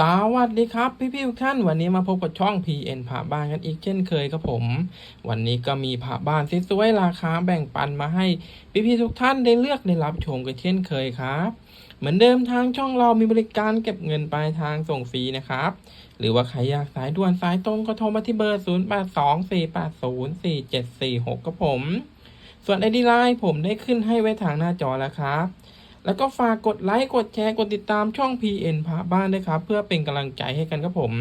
สวัสดีครับ พี่พี่ทุกท่านวันนี้มาพบกับช่อง PN ผ่าบ้านกันอีกเช่นเคยครับผม วันนี้ก็มีผ่าบ้านสวยๆราคาแบ่งปันมาให้ พี่พี่ทุกท่านได้เลือกได้รับชมกันเช่นเคยครับ เหมือนเดิมทางช่องเรามีบริการเก็บเงินปลายทางส่งฟรีนะครับ หรือว่าใครอยากสายด่วนสายตรงก็โทรมาที่เบอร์ 0 8 2 4 8 0 4 7 4 6ครับผม ส่วนไอดีไลน์ผมได้ขึ้นให้ไว้ทางหน้าจอแล้วครับ แล้วก็ฝากกดไลค์กดแชร์กดติดตามช่อง PN พาบ้านด้วยครับ เพื่อเป็นกำลังใจให้กันครับผม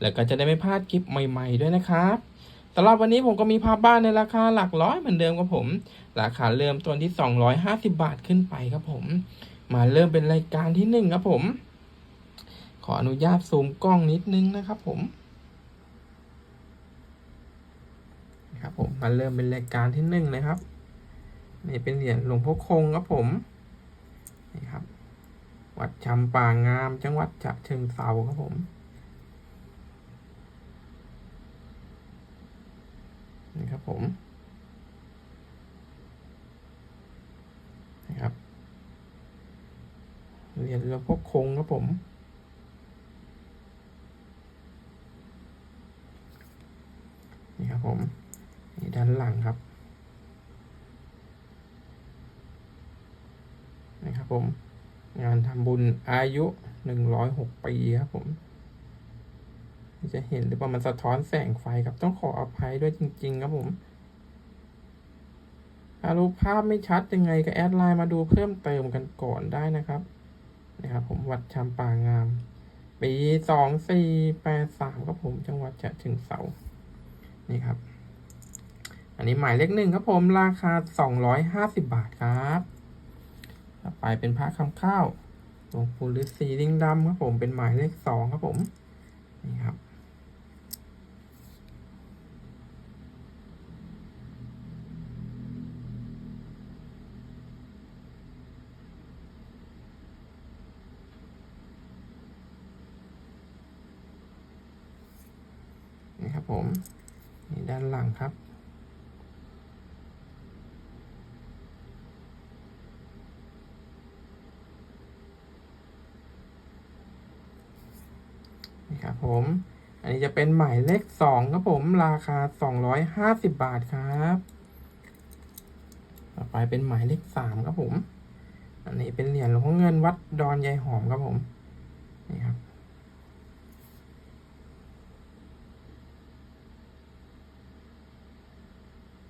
แล้วก็จะได้ไม่พลาดคลิปใหม่ ๆ ด้วยนะครับสำหรับวันนี้ผมก็มีพาบ้านในราคาหลักร้อยเหมือนเดิมครับผม ราคาเริ่มต้นที่ 250 บาทขึ้นไปครับผม มาเริ่มเป็นรายการที่หนึ่งครับผม ขออนุญาตซูมกล้องนิดนึงนะครับผมครับผมมาเริ่มเป็นรายการที่หนึ่งเลยครับนี่เป็นเหรียญหลวงพ่อคงครับผม นี่ครับ วัดชำป่างาม จังหวัดฉะเชิงเทราครับผม นี่ครับผมนี่ครับเหรียญหลวงพ่อคงครับผม นี่ครับผม นี่ด้านหลังครับ นะครับผม งานทำบุญอายุหนึ่งร้อยหกปีครับผมจะเห็นหรือว่ามันสะท้อนแสงไฟครับต้องขออภัยด้วยจริง ๆ ครับผมถ้ารูปภาพไม่ชัดยังไงก็แอดไลน์มาดูเพิ่มเติมกันก่อนได้นะครับนะครับ ผมวัดชำป่างาม ปีสองสี่แปดสามครับผมจังหวัดฉะเชิงเทรานี่ครับ อันนี้หมายเลขหนึ่งครับผมราคาสองร้อยห้าสิบบาทครับ ต่อไปเป็นพระคำข้าวหลวงปู่ฤาษีลิงดำครับผมเป็นหมายเลขสองครับผมนี่ครับนี่ครับผมนี่ด้านหลังครับ นี่ครับ ผม อันนี้จะเป็นหมายเลขสองครับผม ราคาสองร้อยห้าสิบบาทครับ ต่อไปเป็นหมายเลขสามครับผม อันนี้เป็นเหรียญหลวงพ่อเงินวัดดอนยายหอมครับผม นี่ครับ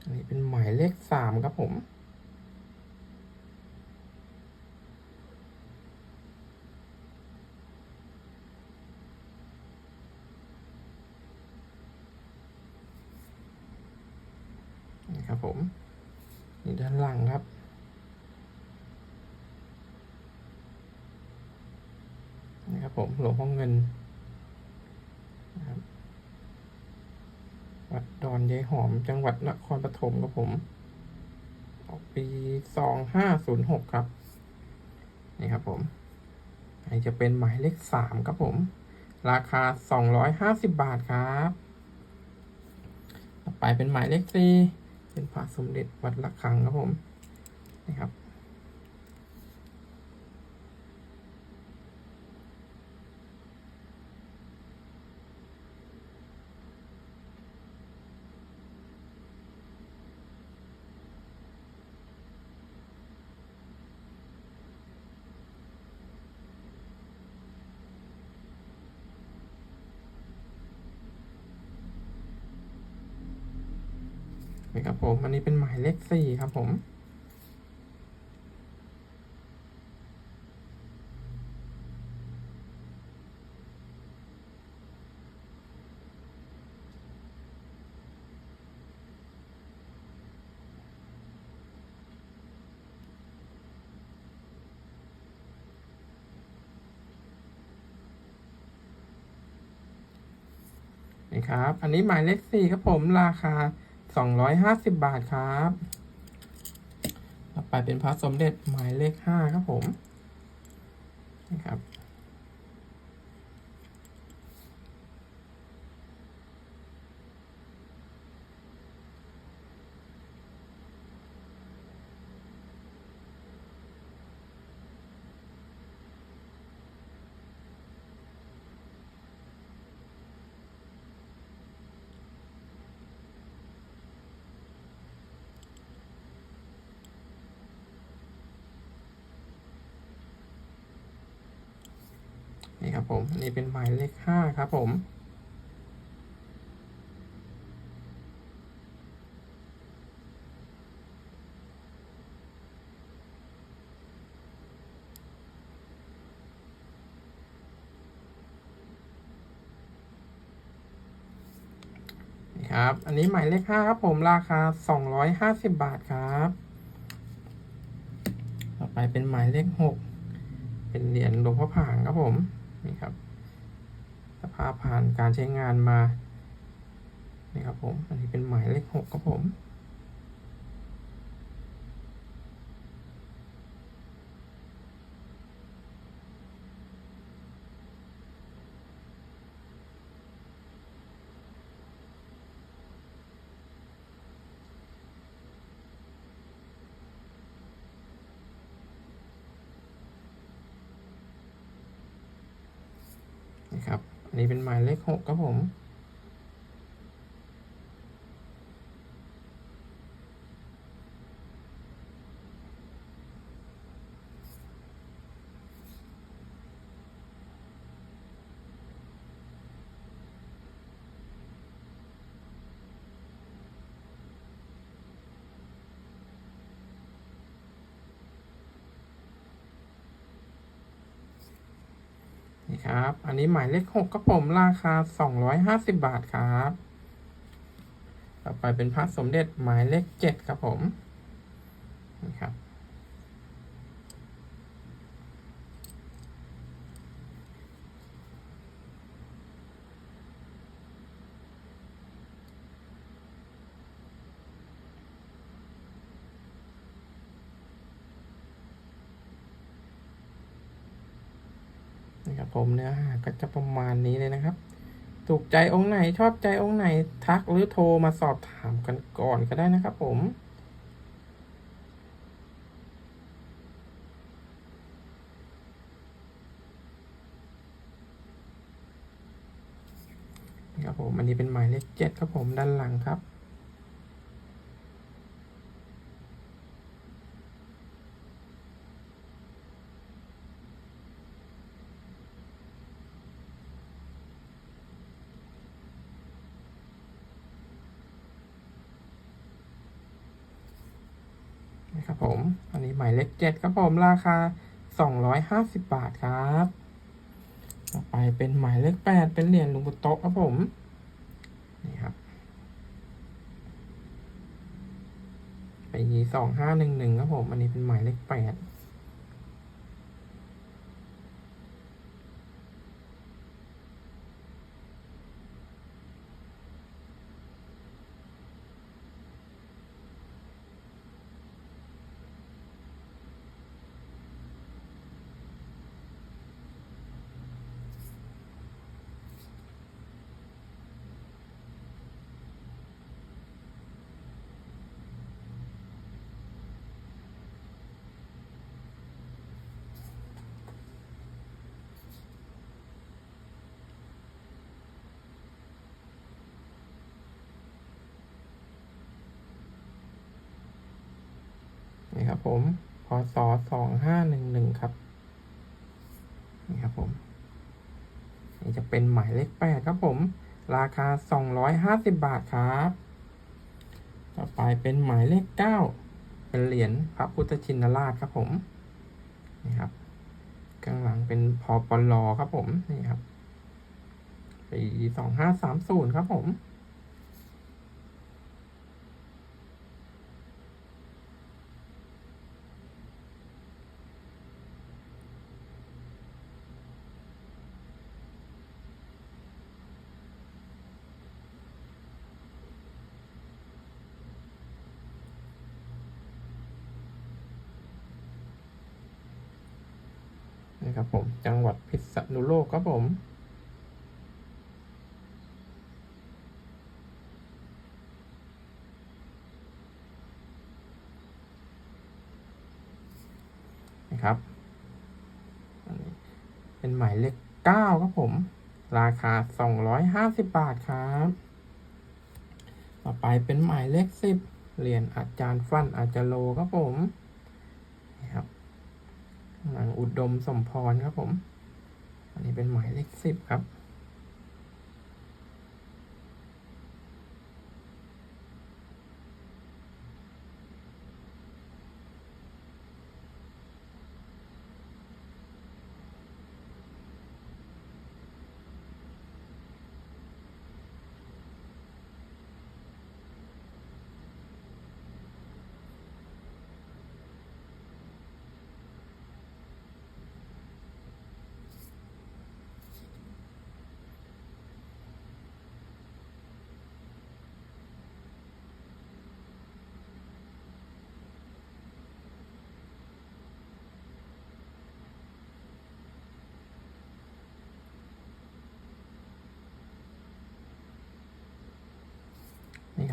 อันนี้เป็นหมายเลขสามครับผม นี่ ครับผมนี่ด้านหลังครับนี่ครับผมหลวงพ่อเงินนะครับวัดดอนยายหอมจังหวัดนครปฐมครับผม ออกปีสองห้าศูนย์หกครับ นี่ครับผมอันนี้จะเป็นหมายเลขสามครับผม ราคาสองร้อยห้าสิบบาทครับ ต่อไปเป็นหมายเลขสี่ เป็นพระสมเด็จวัดละคังครับผมนะครับ อันนี้เป็นหมายเลขสี่ครับผม นี่ครับ อันนี้หมายเลขสี่ครับผมราคา สองร้อยห้าสิบบาทครับต่อไปเป็นพระสมเด็จหมายเลขห้าครับผมนะครับ นี่ครับผมนนี้เป็นหมายเลขห้าครับผมนี่ครับ อันนี้หมายเลขห้าครับผมราคาสองร้อยห้าสิบบาทครับ ต่อไปเป็นหมายเลขหกเป็นเหรียญหลวงพ่อผางครับผม นี่ครับ สภาพผ่านการใช้งานมา นี่ครับผม อันนี้เป็นหมายเลขหกครับผม นี่ครับ อันนี้เป็นหมายเลขหกครับผม นี้หมายเลขหกครับผมราคาสองร้อยห้าสิบบาทครับ ต่อไปเป็นพระสมเด็จหมายเลขเจ็ดครับผม นี่ครับผมเนื้อหาก็จะประมาณนี้เลยนะครับ ถูกใจองค์ไหนชอบใจองค์ไหนทักหรือโทรมาสอบถามกันก่อนก็ได้นะครับผมนะครับผมอันนี้เป็นหมายเลขเจ็ดครับผมด้านหลังครับ ครับผม อันนี้หมายเลขเจ็ดครับผมราคาสองร้อยห้าสิบบาทครับ ต่อไปเป็นหมายเลขแปดเป็นเหรียญลุงปุตโตะครับผม นี่ครับปีสองห้าหนึ่งหนึ่งครับผม อันนี้เป็นหมายเลขแปด นี่ ครับผมพศสองห้าหนึ่งหนึ่งครับ นี่ครับผม นี่จะเป็นหมายเลขแปดครับผม ราคาสองร้อยห้าสิบบาทครับ ต่อไปเป็นหมายเลขเก้าเป็นเหรียญพระพุทธชินราชครับผม นี่ครับข้างหลังเป็นพอปลอครับผม นี่ครับปีสองห้าสามศูนย์ครับผม นี่ครับผม จังหวัดพิษณุโลกครับผมนะครับ เป็นหมายเลขเก้าครับผม ราคาสองร้อยห้าสิบบาทครับ ต่อไปเป็นหมายเลขสิบเหรียญอาจารย์ฟันอาจารโลครับผมนี่ครับ อุดมสมพรครับผม อันนี้เป็นหมายเลขสิบครับ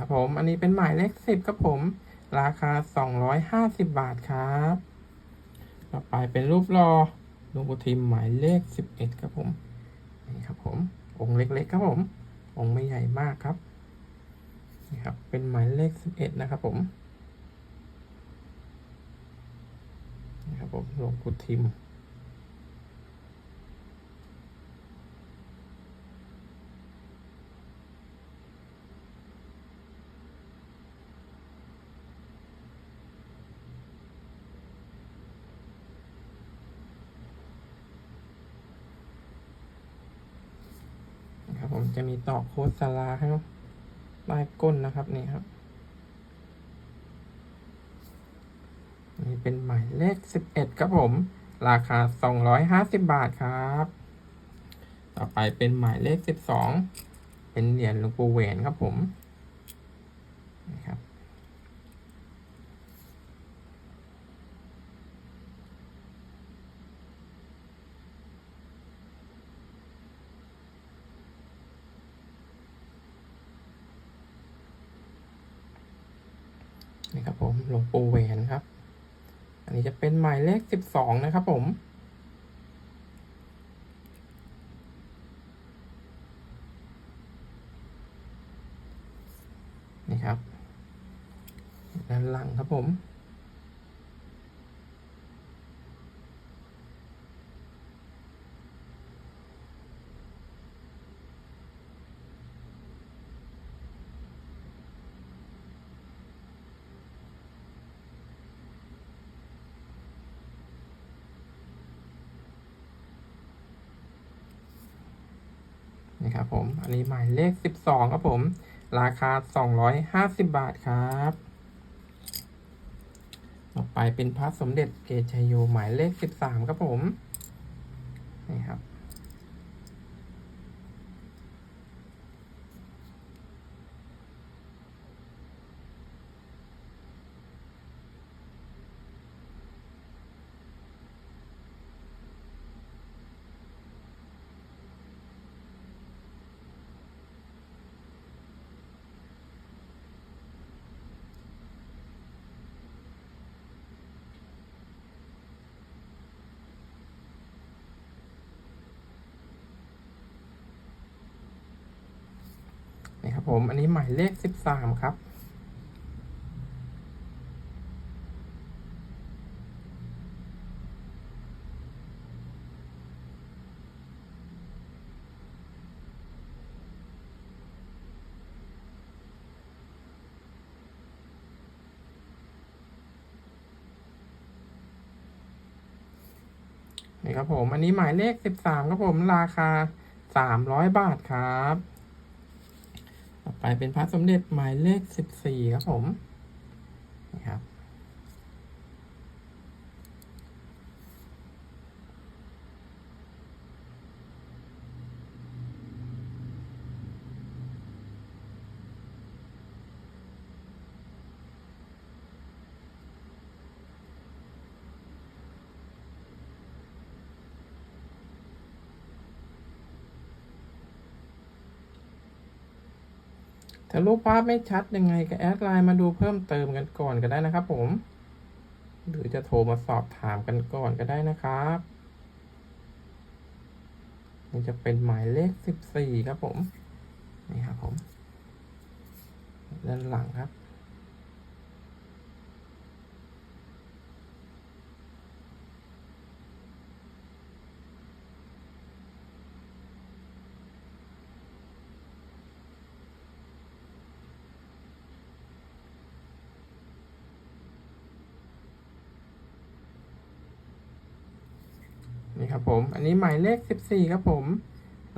ครับผม อันนี้เป็นหมายเลขสิบครับผม ราคาสองร้อยห้าสิบบาทครับ ต่อไปเป็นรูปรอลวงปู่ทิมหมายเลขสิบเอ็ดครับผม นี่ครับผม องค์เล็กๆครับผม องค์ไม่ใหญ่มากครับ นี่ครับ เป็นหมายเลขสิบเอ็ดนะครับผม นี่ครับผมหลวงปู่ทิม ต่อโคสลาให้ใต้ก้นนะครับนี่ครับ นี่เป็นหมายเลขสิบเอ็ดครับผม ราคาสองร้อยห้าสิบบาทครับ ต่อไปเป็นหมายเลขสิบสองเป็นเหรียญหลวงปู่แหวนครับผมนะครับ นี่ครับผมหลวงปู่แหวนครับ อันนี้จะเป็นหมายเลขสิบสองนะครับผมนี่ครับด้านหลังครับผม นะครับผม อันนี้หมายเลขสิบสองครับผม ราคาสองร้อยห้าสิบบาทครับ ต่อไปเป็นพระสมเด็จเกจชัยโยหมายเลขสิบสามครับผม นี่ครับ นี่ครับผม อันนี้หมายเลขสิบสามครับ นี่ครับผม อันนี้หมายเลขสิบสามครับผม ราคาสามร้อยบาทครับ เป็นพระสมเด็จหมายเลขสิบสี่ครับผม ถ้ารูปภาพไม่ชัดยังไงก็แอดไลน์มาดูเพิ่มเติมกันก่อนก็ได้นะครับผม หรือจะโทรมาสอบถามกันก่อนก็ได้นะครับนี่จะเป็นหมายเลขสิบสี่ครับผม นี่ครับผม ด้านหลังครับ อันนี้หมายเลขสิบสี่ครับผม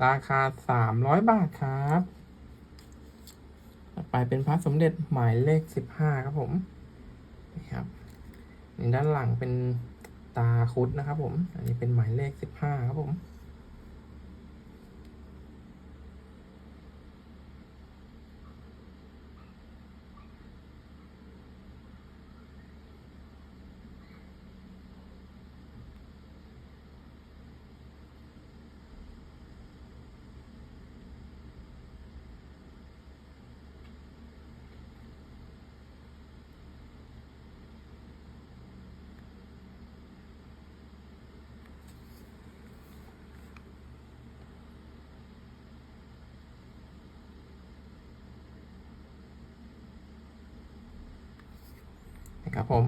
ราคาสามร้อยบาทครับต่อไปเป็นพระสมเด็จหมายเลขสิบห้าครับผมนี่ครับนี่ด้านหลังเป็นตาคุดนะครับผม อันนี้เป็นหมายเลขสิบห้าครับผม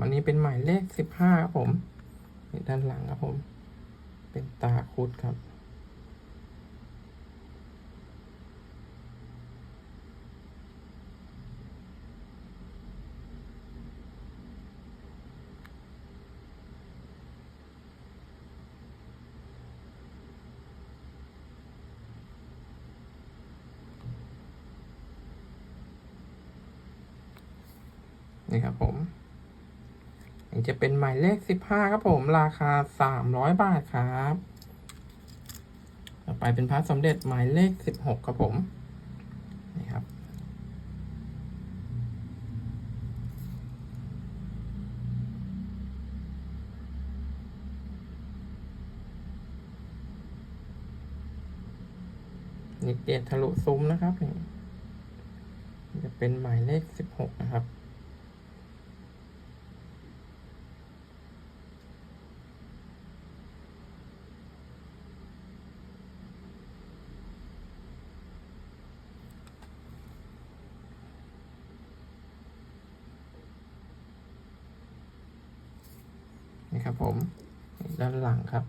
ันนี้เป็นหมายเลขสิบห้าครับผมนี่ด้านหลังครับผม เป็นตาคุดครับ นี่ครับผม อันนี้ จะเป็นหมายเลขสิบห้าครับผมราคาสามร้อยบาทครับ ต่อไปเป็นพระสมเด็จหมายเลขสิบหกครับผมนี่ครับนี่เกตทะลุซุ้มนะครับนี่จะเป็นหมายเลขสิบหกนะครับ นี่ครับผมด้านหลังครับ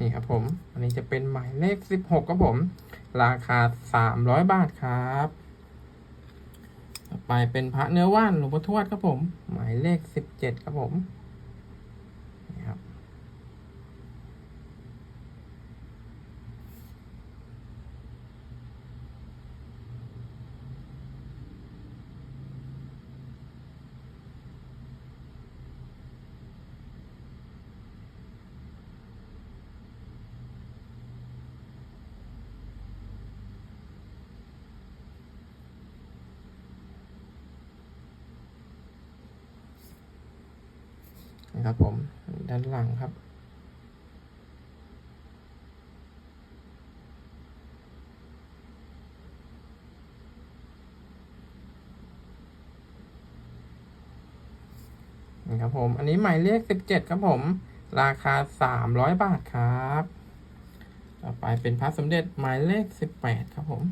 นี่ครับผม อันนี้จะเป็นหมายเลขสิบหกครับผม ราคาสามร้อยบาทครับต่อไปเป็นพระเนื้อว่านหลวงพ่อทวดครับผม หมายเลขสิบเจ็ดครับผม นะครับผมด้านหลังครับนี่ครับผม อันนี้หมายเลขสิบเจ็ดครับผม ราคาสามร้อยบาทครับ ต่อไปเป็นพระสมเด็จหมายเลขสิบแปดครับผม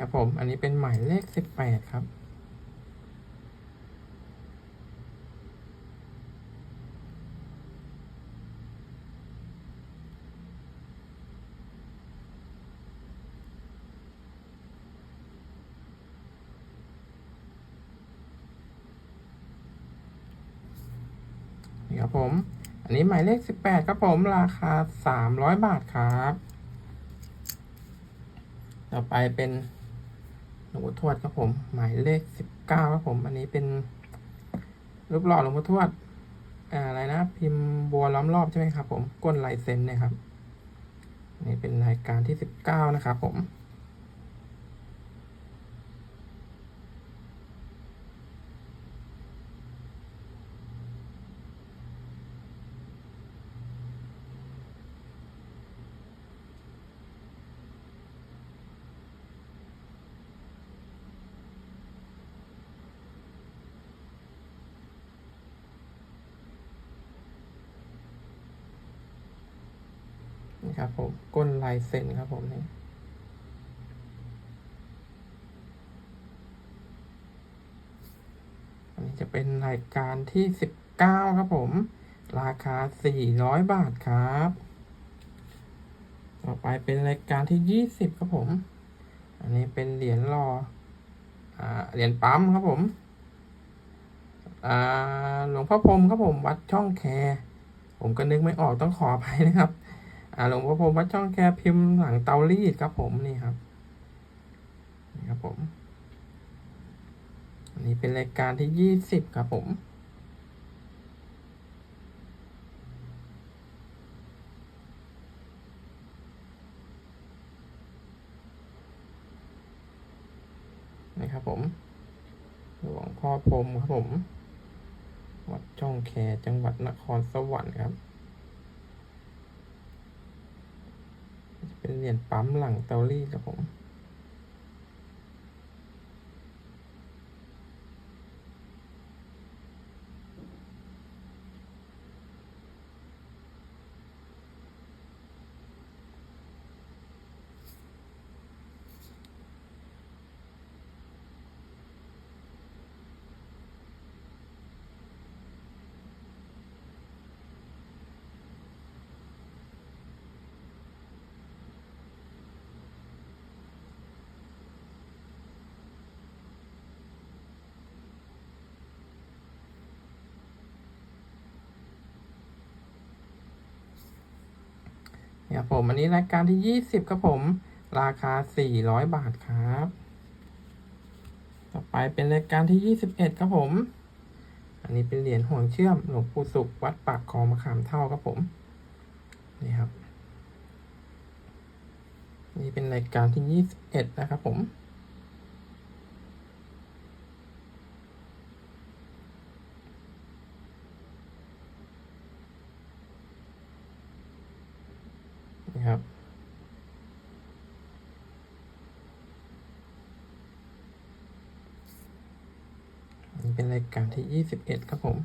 ครับผม อันนี้เป็นหมายเลขสิบแปดครับ นี่ครับผม อันนี้หมายเลขสิบแปดครับผม ราคาสามร้อยบาทครับ ต่อไปเป็น ลวงพ่อทวดครับผม หมายเลขสิบเก้าครับผม อันนี้เป็นรูปหล่อหลวงพ่อทวดอะไรนะ พิมพ์บัวล้อมรอบใช่ไหมครับผมก้นลายเซ็นนะครับนี่เป็นรายการที่สิบเก้านะครับผม ครับผมก้น ลายเซ็นครับผมนี่อันนี้จะเป็นรายการที่สิบเก้าครับผม ราคาสี่ร้อยบาทครับ ต่อไปเป็นรายการที่ยี่สิบครับผม อันนี้เป็นเหรียญรออ่าเหรียญปั๊มครับผมหลวงพ่อพรมครับผมวัดช่องแคผมก็นึกไม่ออกต้องขออภัยนะครับ อ่าหลวงพ่อพรมวัดช่องแคพิมพ์หลังเตารีดครับผมนี่ครับนี่ครับผมอันนี้เป็นรายการที่ยี่สิบครับผมนี่ครับผม หลวงพ่อพรมครับผม วัดช่องแคจังหวัดนครสวรรค์ครับ เป็นเหรียญปั๊มหลังเตารีดครับผม ผมอันนี้รายการที่ยี่สิบครับผม ราคาสี่ร้อยบาทครับ ต่อไปเป็นรายการที่ยี่สิบเอ็ดครับผม อันนี้เป็นเหรียญห่วงเชื่อมหลวงปู่สุขวัดปากคลองมะขามเท่าครับผม นี่ครับ นี่เป็นรายการที่ยี่สิบเอ็ดนะครับผม ครับ นี่เป็นรายการที่ยี่สิบเอ็ดครับผม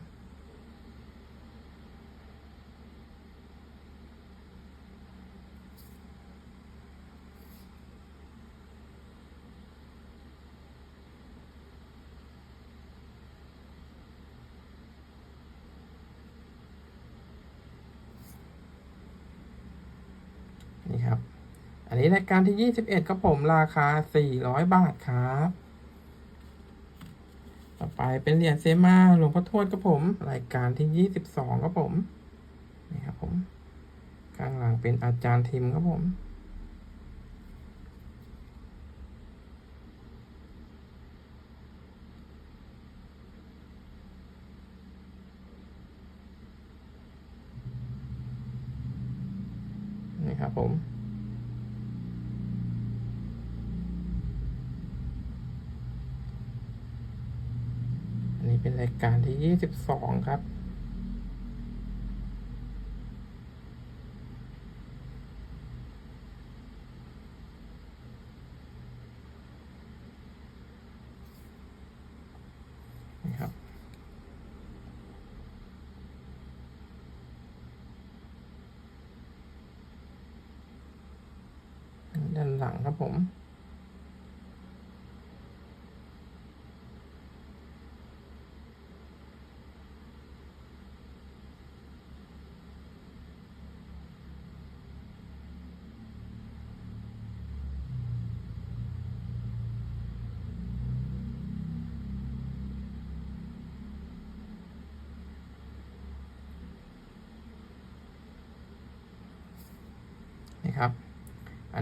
นี่ครับ อันนี้ รายการที่ยี่สิบเอ็ดครับผมราคาสี่ร้อยบาทครับ ต่อไปเป็นเหรียญเซมาหลวงพ่อทวดครับผม รายการที่ยี่สิบสองครับผม นี่ครับผม ข้างหลังเป็นอาจารย์ทิมครับผมนี่ครับผม อันนี้เป็น รายการที่ยี่สิบสองครับ นี่ครับด้านหลังครับผม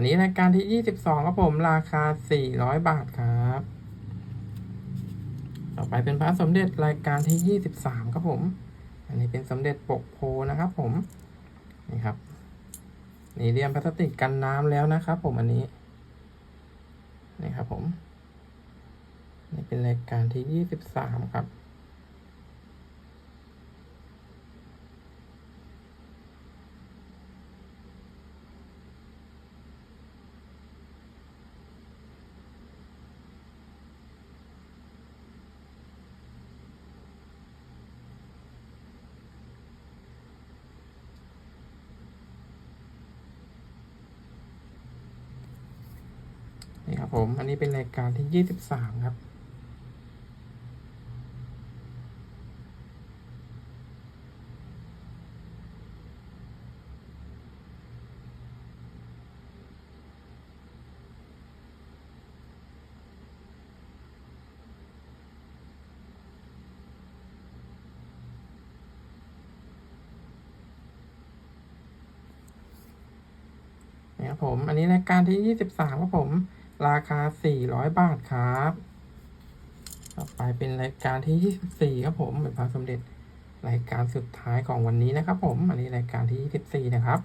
นนี้รายการที่ยี่สิบสองครับผม ราคาสี่ร้อยบาทครับ ต่อไปเป็นพระสมเด็จรายการที่ยี่สิบสามครับผม อันนี้เป็นสมเด็จปกโพนะครับผม นี่ครับ นี่เรียมพลาสติกกันน้ำแล้วนะครับผมอันนี้ นี่ครับผม นี่เป็นรายการที่ยี่สิบสามครับ ผมอันนี้เป็นรายการที่ยี่สิบสามครับ นะครับผม อันนี้รายการที่ยี่สิบสามครับผม ราคาสี่ร้อยบาทครับ ต่อไปเป็นรายการที่ยี่สิบสี่ครับผมเป็นพระสมเด็จรายการสุดท้ายของวันนี้นะครับผม อันนี้รายการที่ยี่สิบสี่นะครับ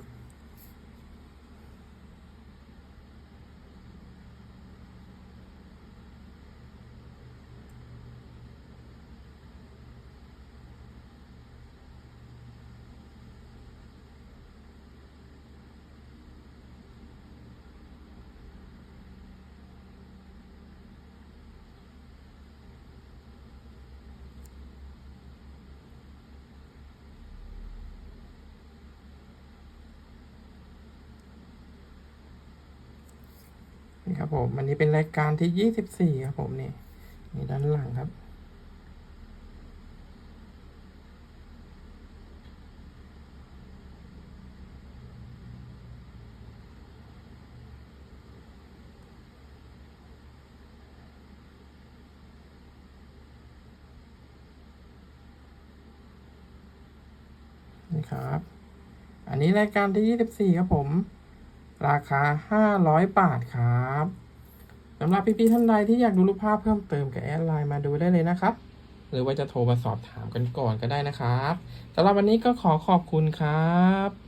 ครับผมอันนี้เป็นรายการที่ยี่สิบสี่ครับผมนี่นี่ด้านหลังครับ นี่ครับ อันนี้รายการที่ยี่สิบสี่ครับผม ราคาห้าร้อยบาทครับสำหรับพี่ๆท่านใดที่อยากดูรูปภาพเพิ่มเติมกับแอดไลน์มาดูได้เลยนะครับ หรือว่าจะโทรมาสอบถามกันก่อนก็ได้นะครับสำหรับวันนี้ก็ขอขอบคุณครับ